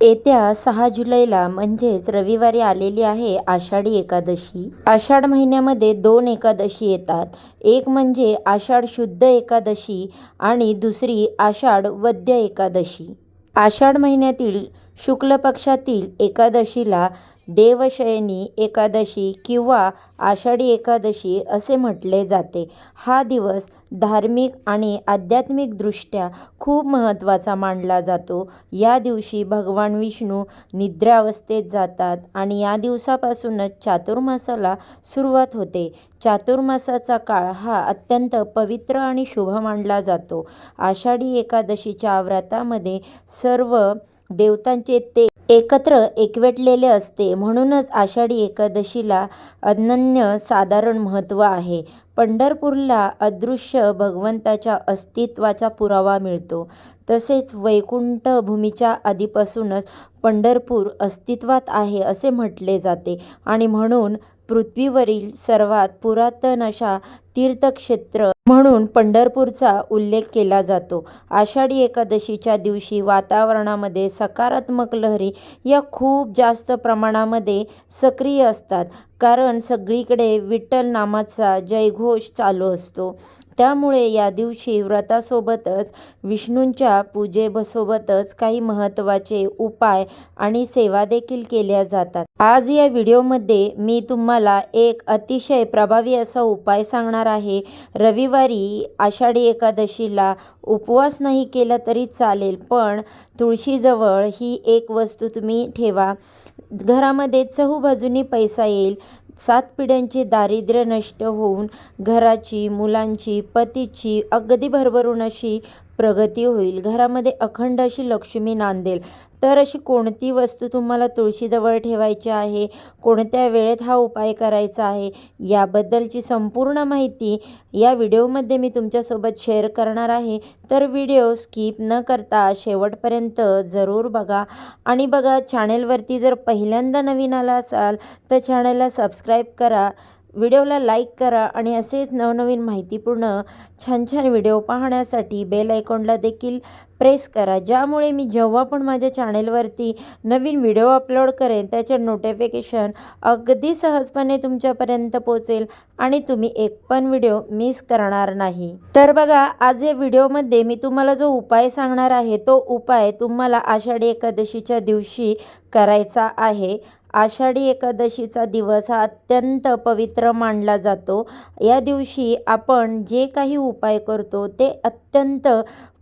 येत्या सहा जुलैला म्हणजेच रविवारी आलेली आहे आषाढी एकादशी. आषाढ महिन्यामध्ये दोन एकादशी येतात. एक म्हणजे आषाढ शुद्ध एकादशी आणि दुसरी आषाढ वद्य एकादशी. आषाढ महिन्यातील शुक्ल पक्षातील एकादशीला देवशयनी एकादशी किंवा आषाढी एकादशी असे म्हटले जाते. हा दिवस धार्मिक आणि आध्यात्मिकदृष्ट्या खूप महत्त्वाचा मानला जातो. या दिवशी भगवान विष्णू निद्रावस्थेत जातात आणि या दिवसापासूनच चातुर्मासाला सुरुवात होते. चातुर्मासाचा काळ हा अत्यंत पवित्र आणि शुभ मानला जातो. आषाढी एकादशीच्या व्रतामध्ये सर्व देवतांचे ते एकत्र एकवटलेले असते. म्हणूनच आषाढी एकादशीला अनन्य साधारण महत्त्व आहे. पंढरपूरला अदृश्य भगवंताच्या अस्तित्वाचा पुरावा मिळतो. तसेच वैकुंठ भूमीच्या आधीपासूनच पंढरपूर अस्तित्वात आहे असे म्हटले जाते. आणि म्हणून पृथ्वीवरील सर्वात पुरातन अशा तीर्थक्षेत्र म्हणून पंढरपूरचा उल्लेख केला जातो. आषाढी एकादशीच्या दिवशी वातावरणामध्ये सकारात्मक लहरी या खूप जास्त प्रमाणामध्ये सक्रिय असतात. कारण सगळीकडे विठ्ठल नामाचा जयघोष चालू असतो. त्यामुळे या दिवशी व्रतासोबतच विष्णूंच्या पूजेसोबतच काही महत्त्वाचे उपाय आणि सेवा देखील केल्या जातात. आज या व्हिडिओमध्ये मी तुम्हाला एक अतिशय प्रभावी असा उपाय सांगणार आहे. रविवारी आषाढी एकादशीला उपवास नाही केला तरी चालेल पण तुळशीजवळ ही एक वस्तू तुम्ही ठेवा. घरामध्ये चहूबाजूनी पैसा येईल. सात पिढ्यांचे दारिद्र्य नष्ट होऊन घराची मुलांची पतीची अगदी भरभरून अशी प्रगती होईल. घरामध्ये अखंड अशी लक्ष्मी नांदेल. तर अशी कोणती वस्तू तुम्हाला तुळशीजवळ ठेवायची आहे? कोणत्या वेळेत हा उपाय करायचा आहे? याबद्दलची संपूर्ण माहिती या व्हिडिओमध्ये मी तुमच्यासोबत शेअर करणार आहे. तर व्हिडिओ स्किप न करता शेवटपर्यंत जरूर बघा. आणि बघा चॅनेलवरती जर पहिल्यांदा नवीन आला असाल तर चॅनेलला सबस्क्राईब करा. व्हिडिओला लाईक करा आणि असेच नवनवीन माहितीपूर्ण छान छान व्हिडिओ पाहण्यासाठी बेल आयकॉनला देखील प्रेस करा. ज्यामुळे मी जेव्हा पण माझ्या चॅनेलवरती नवीन व्हिडिओ अपलोड करेन त्याचे नोटिफिकेशन अगदी सहजपणे तुमच्यापर्यंत पोचेल आणि तुम्ही एक पण व्हिडिओ मिस करणार नाही. तर बघा आज या व्हिडिओमध्ये मी तुम्हाला जो उपाय सांगणार आहे तो उपाय तुम्हाला आषाढी एकादशीच्या दिवशी करायचा आहे. आषाढी एकादशीचा दिवस हा अत्यंत पवित्र मानला जातो. या दिवशी आपण जे काही उपाय करतो ते अत्यंत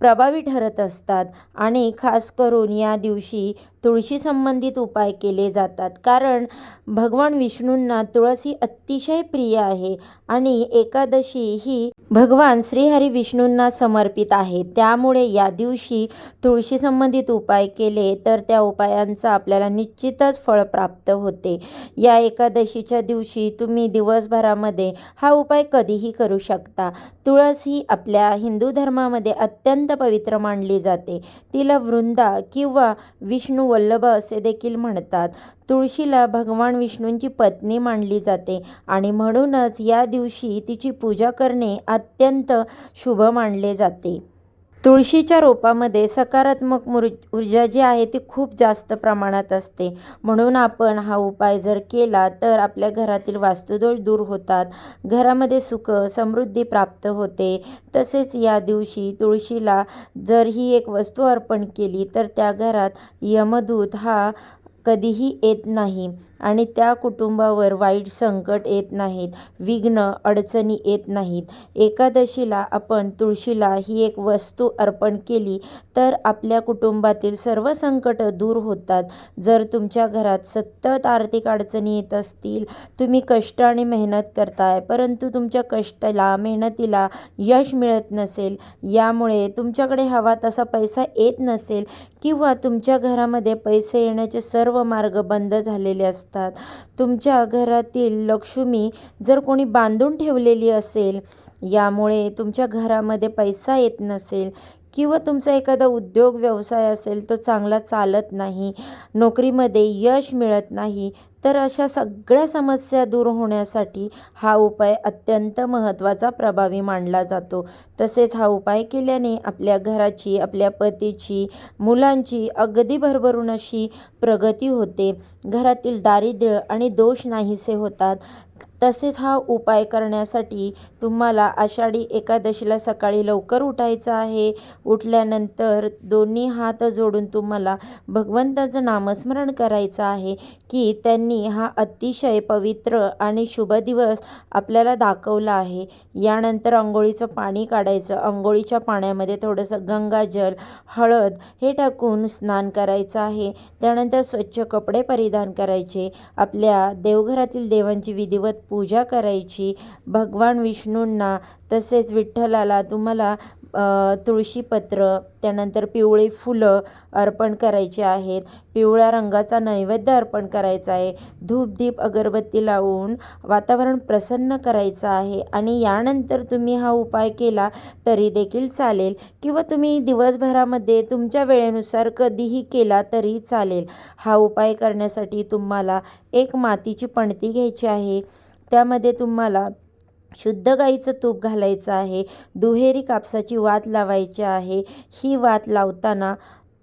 प्रभावी ठरत असतात. आणि खास करून या दिवशी तुळशी संबंधित उपाय केले जातात. कारण भगवान विष्णूंना तुळस ही अतिशय प्रिय आहे आणि एकादशी ही भगवान श्रीहरी विष्णूंना समर्पित आहे. त्यामुळे या दिवशी तुळशी संबंधित उपाय केले तर त्या उपायांचा आपल्याला निश्चितच फळ प्राप्त होते. या एकादशीच्या दिवशी तुम्ही दिवसभरामध्ये हा उपाय कधीही करू शकता. तुळस ही आपल्या हिंदू धर्मामध्ये अत्यंत पवित्र मानली जाते. तिला वृंदा किंवा विष्णू वल्लभ असे देखील म्हणतात. तुळशीला भगवान विष्णूंची पत्नी मानली जाते आणि म्हणूनच या दिवशी तिची पूजा करणे अत्यंत शुभ मानले जाते. तुळशीच्या रोपामध्ये सकारात्मक मुर ऊर्जा जी आहे ती खूप जास्त प्रमाणात असते. म्हणून आपण हा उपाय जर केला तर आपल्या घरातील वास्तुदोष दूर होतात. घरामध्ये सुख समृद्धी प्राप्त होते. तसेच या दिवशी तुळशीला जर ही एक वस्तू अर्पण केली तर त्या घरात यमदूत हा कधीही येत नाही आणि त्या कुटुंबावर वाईट संकट येत नाहीत विघ्न अडचणी येत नाहीत. एकादशीला आपण तुळशीला ही एक वस्तू अर्पण केली तर आपल्या कुटुंबातील सर्व संकट दूर होतात. जर तुमच्या घरात सतत आर्थिक अडचणी येत असतील तुम्ही कष्ट आणि मेहनत करताय परंतु तुमच्या कष्टाला मेहनतीला यश मिळत नसेल यामुळे तुमच्याकडे हवा तसा पैसा येत नसेल किंवा तुमच्या घरामध्ये पैसे येण्याचे सर्व मार्ग बंद झालेले असतात. तुमच्या घरातील लक्ष्मी जर कोणी बांधून ठेवलेली असेल यामुळे तुमच्या घरामध्ये पैसा येत नसेल किंवा तुमचा एखादा उद्योग व्यवसाय असेल तो चांगला चालत नाही नोकरीमध्ये यश मिळत नाही तर अशा सगळ्या समस्या दूर होण्यासाठी हा उपाय अत्यंत महत्त्वाचा प्रभावी मानला जातो. तसेच हा उपाय केल्याने आपल्या घराची आपल्या पतीची मुलांची अगदी भरभरून अशी प्रगती होते. घरातील दारिद्र्य आणि दोष नाहीसे होतात. तसेच हा उपाय करण्यासाठी तुम्हाला आषाढी एकादशीला सकाळी लवकर उठायचं आहे. उठल्यानंतर दोन्ही हात जोडून तुम्हाला भगवंताचं नामस्मरण करायचं आहे की त्यांनी हा अतिशय पवित्र आणि शुभ दिवस आपल्याला दाखवला आहे. यानंतर अंघोळीचं पाणी काढायचं. अंघोळीच्या पाण्यामध्ये थोडंसं गंगाजल हळद हे टाकून स्नान करायचं आहे. त्यानंतर स्वच्छ कपडे परिधान करायचे. आपल्या देवघरातील देवांची विधिवत पूजा करायची भगवान विष्णूंना तसेच विठ्ठलाला तुम्हाला तुळशीपत्र त्यानंतर पिवळी फुलं अर्पण करायची आहेत. पिवळ्या रंगाचा नैवेद्य अर्पण करायचा आहे. धूप दीप अगरबत्ती लावून वातावरण प्रसन्न करायचं आहे आणि यानंतर तुम्ही हा उपाय केला तरी देखील चालेल किंवा तुम्ही दिवसभरामध्ये तुमच्या वेळेनुसार कधीही केला तरी चालेल. हा उपाय करण्यासाठी तुम्हाला एक मातीची पणती घ्यायची आहे. त्यामध्ये तुम्हाला शुद्ध गाईचं तूप घालायचं आहे दुहेरी कापसाची वात लावायची आहे. ही वात लावताना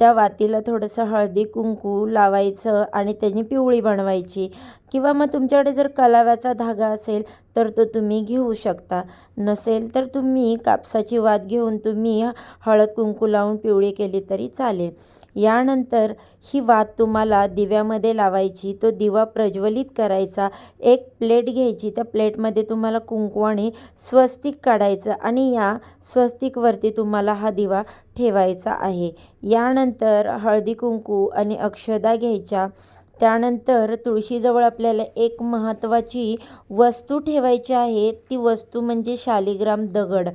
त्या वातीला थोडंसं हळदी कुंकू लावायचं आणि त्याची पिवळी बनवायची. किंवा मग तुमच्याकडे जर कलाव्याचा धागा असेल तर तो तुम्ही घेऊ शकता. नसेल तर तुम्ही कापसाची वात घेऊन तुम्ही हळद कुंकू लावून पिवळी केली तरी चालेल. यानंतर ही वात तुम्हाला दिव्यामध्ये लावायची तो दिवा प्रज्वलित करायचा एक प्लेट घ्यायची त्या प्लेटमध्ये तुम्हाला कुंकू आणि स्वस्तिक काढायचं आणि या स्वस्तिकवरती तुम्हाला हा दिवा ठेवायचा आहे. यानंतर हळदी कुंकू आणि अक्षदा घ्यायच्या. त्यानंतर तुळशीजवळ आपल्याला एक महत्त्वाची वस्तू ठेवायची आहे. ती वस्तू म्हणजे शालिग्राम दगड.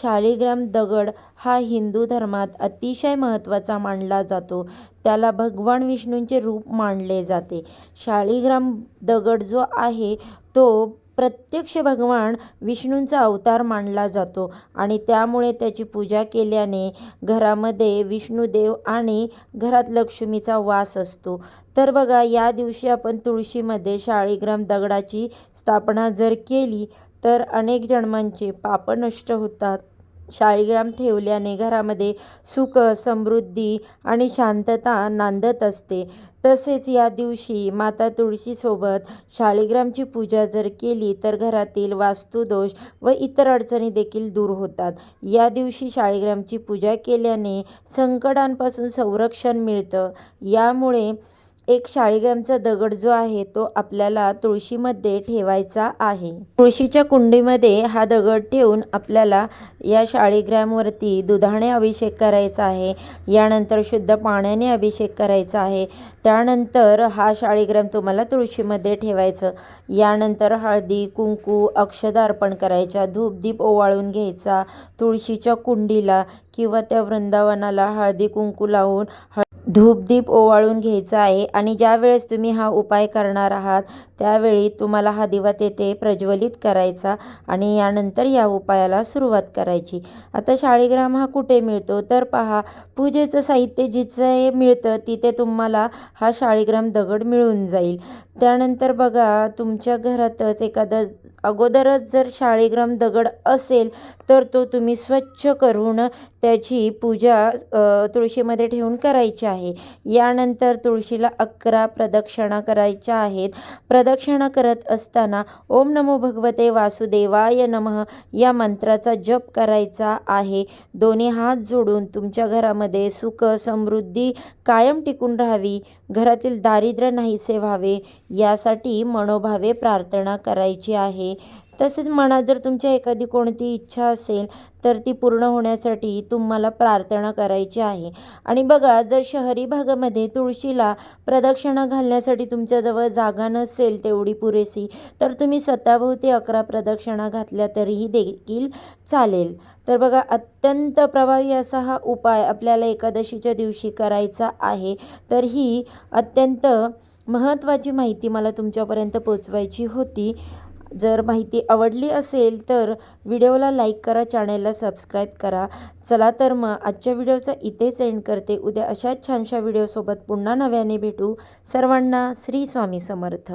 शालिग्राम दगड हा हिंदू धर्मात अतिशय महत्त्वाचा मानला जातो. त्याला भगवान विष्णूंचे रूप मानले जाते. शालिग्राम दगड जो आहे तो प्रत्यक्ष भगवान विष्णूंचा अवतार मानला जातो आणि त्यामुळे त्याची पूजा केल्याने घरामध्ये विष्णुदेव आणि घरात लक्ष्मीचा वास असतो. तर बघा या दिवशी आपण तुळशीमध्ये शाळीग्राम दगडाची स्थापना जर केली तर अनेक जन्मांचे पाप नष्ट होतात. शाळीग्राम ठेवल्याने घरामध्ये सुख समृद्धी आणि शांतता नांदत असते. तसेच या दिवशी माता तुळशीसोबत शाळीग्रामची पूजा जर केली तर घरातील वास्तुदोष व इतर अडचणी देखील दूर होतात. या दिवशी शाळीग्रामची पूजा केल्याने संकटांपासून संरक्षण मिळतं. यामुळे एक शाळीग्रामचा दगड जो आहे तो आपल्याला तुळशीमध्ये ठेवायचा आहे. तुळशीच्या कुंडीमध्ये हा दगड ठेवून आपल्याला या शाळीग्रामवरती दुधाने अभिषेक करायचा आहे. यानंतर शुद्ध पाण्याने अभिषेक करायचा आहे. त्यानंतर हा शाळीग्राम तुम्हाला तुळशीमध्ये ठेवायचं. यानंतर हळदी कुंकू अक्षदा अर्पण करायच्या. धूपदीप ओवाळून घ्यायचा. तुळशीच्या कुंडीला किंवा त्या वृंदावनाला हळदी कुंकू लावून हळ धूपदीप ओवाळून घ्यायचा आहे आणि ज्यावेळेस तुम्ही हा उपाय करणार आहात त्यावेळी तुम्हाला हा दिवा तेथे प्रज्वलित करायचा आणि यानंतर या उपायाला सुरुवात करायची. आता शाळीग्राम हा कुठे मिळतो? तर पहा पूजेचं साहित्य जिथे मिळतं तिथे तुम्हाला हा शाळीग्राम दगड मिळून जाईल. त्यानंतर बघा तुमच्या घरातच एखादं अगोदरच जर शाळीग्राम दगड असेल तर तो तुम्ही स्वच्छ करून त्याची पूजा तुळशीमध्ये ठेवून करायची आहे. यानंतर तुळशीला अकरा प्रदक्षिणा करायच्या आहेत. प्रदक्षिणा करत असताना ओम नमो भगवते वासुदेवाय नमः या मंत्राचा जप करायचा आहे. दोन्ही हात जोडून तुमच्या घरामध्ये सुख समृद्धी कायम टिकून राहावी. घरातील दारिद्र्य नाहीसे व्हावे. यासाठी मनोभावे प्रार्थना करायची आहे. तसेच मनात जर तुमच्या एखादी कोणती इच्छा असेल तर ती पूर्ण होण्यासाठी तुम्हाला प्रार्थना करायची आहे. आणि बघा जर शहरी भागामध्ये तुळशीला प्रदक्षिणा घालण्यासाठी तुमच्याजवळ जागा नसेल तेवढी पुरेसी तर तुम्ही स्वतःभोवती अकरा प्रदक्षिणा घातल्या तरीही देखील चालेल. तर बघा अत्यंत प्रभावी असा हा उपाय आपल्याला एकादशीच्या दिवशी करायचा आहे. तर ही अत्यंत महत्त्वाची माहिती मला तुमच्यापर्यंत पोचवायची होती. जर माहिती आवडली असेल तर व्हिडिओला लाईक करा चॅनेलला सबस्क्राईब करा. चला तर मग आजच्या व्हिडिओचा इथेच एंड करते. उद्या अशाच छानशा व्हिडिओसोबत पुन्हा नव्याने भेटू. सर्वांना श्री स्वामी समर्थ.